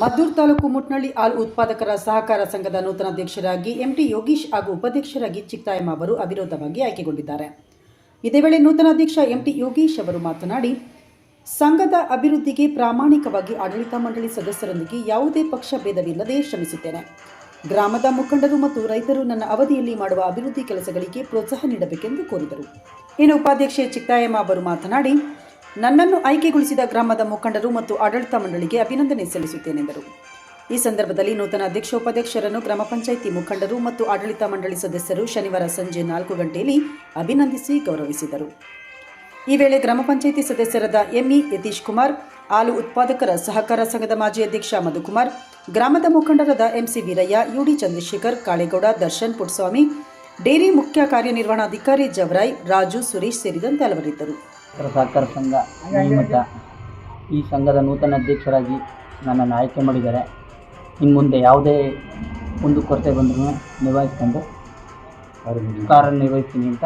ಮದ್ದೂರು ತಾಲೂಕು ಮುಟ್ನಳ್ಳಿ ಹಾಲು ಉತ್ಪಾದಕರ ಸಹಕಾರ ಸಂಘದ ನೂತನ ಅಧ್ಯಕ್ಷರಾಗಿ ಎಂಟಿ ಯೋಗೀಶ್ ಹಾಗೂ ಉಪಾಧ್ಯಕ್ಷರಾಗಿ ಚಿಕ್ತಾಯಮ್ಮ ಅವರು ಅವಿರೋಧವಾಗಿ ಆಯ್ಕೆಗೊಂಡಿದ್ದಾರೆ. ಇದೇ ವೇಳೆ ನೂತನ ಅಧ್ಯಕ್ಷ ಎಂಟಿ ಯೋಗೀಶ್ ಅವರು ಮಾತನಾಡಿ, ಸಂಘದ ಅಭಿವೃದ್ಧಿಗೆ ಪ್ರಾಮಾಣಿಕವಾಗಿ ಆಡಳಿತ ಮಂಡಳಿ ಸದಸ್ಯರೊಂದಿಗೆ ಯಾವುದೇ ಪಕ್ಷ ಭೇದವಿಲ್ಲದೆ ಶ್ರಮಿಸುತ್ತೇನೆ. ಗ್ರಾಮದ ಮುಖಂಡರು ಮತ್ತು ರೈತರು ನನ್ನ ಅವಧಿಯಲ್ಲಿ ಮಾಡುವ ಅಭಿವೃದ್ಧಿ ಕೆಲಸಗಳಿಗೆ ಪ್ರೋತ್ಸಾಹ ನೀಡಬೇಕೆಂದು ಕೋರಿದರು. ಇನ್ನು ಉಪಾಧ್ಯಕ್ಷೆ ಚಿಕ್ತಾಯಮ್ಮ ಅವರು ಮಾತನಾಡಿ ನನ್ನನ್ನು ಆಯ್ಕೆಗೊಳಿಸಿದ ಗ್ರಾಮದ ಮುಖಂಡರು ಮತ್ತು ಆಡಳಿತ ಮಂಡಳಿಗೆ ಅಭಿನಂದನೆ ಸಲ್ಲಿಸುತ್ತೇನೆಂದರು ಈ ಸಂದರ್ಭದಲ್ಲಿ ನೂತನ ಅಧ್ಯಕ್ಷ, ಉಪಾಧ್ಯಕ್ಷರನ್ನು ಗ್ರಾಮ ಪಂಚಾಯಿತಿ ಮುಖಂಡರು ಮತ್ತು ಆಡಳಿತ ಮಂಡಳಿ ಸದಸ್ಯರು ಶನಿವಾರ ಸಂಜೆ ನಾಲ್ಕು ಗಂಟೆಯಲ್ಲಿ ಅಭಿನಂದಿಸಿ ಗೌರವಿಸಿದರು. ಈ ವೇಳೆ ಗ್ರಾಮ ಪಂಚಾಯಿತಿ ಸದಸ್ಯರಾದ ಎಂಇ ಯತೀಶ್ ಕುಮಾರ್, ಹಾಲು ಉತ್ಪಾದಕರ ಸಹಕಾರ ಸಂಘದ ಮಾಜಿ ಅಧ್ಯಕ್ಷ ಮಧುಕುಮಾರ್, ಗ್ರಾಮದ ಮುಖಂಡರಾದ MC Veeraiah, UD Chandrashekar, Kalegowda, Darshan Puttaswamy dairy ಮುಖ್ಯ ಕಾರ್ಯನಿರ್ವಹಣಾಧಿಕಾರಿ ಜವರಾಯ್, ರಾಜು, ಸುರೇಶ್ ಸೇರಿದಂತೆ ಹಲವರಿದ್ದರು. ಸಹಕಾರ ಸಂಘ, ನೇಮಕ. ಈ ಸಂಘದ ನೂತನ ಅಧ್ಯಕ್ಷರಾಗಿ ನನ್ನನ್ನು ಆಯ್ಕೆ ಮಾಡಿದ್ದಾರೆ. ಇನ್ನು ಮುಂದೆ ಯಾವುದೇ ಒಂದು ಕೊರತೆ ಬಂದರೂ ನಿಭಾಯಿಸ್ಕೊಂಡು ಕಾರ್ಯನಿರ್ವಹಿಸ್ತೀನಿ ಅಂತ.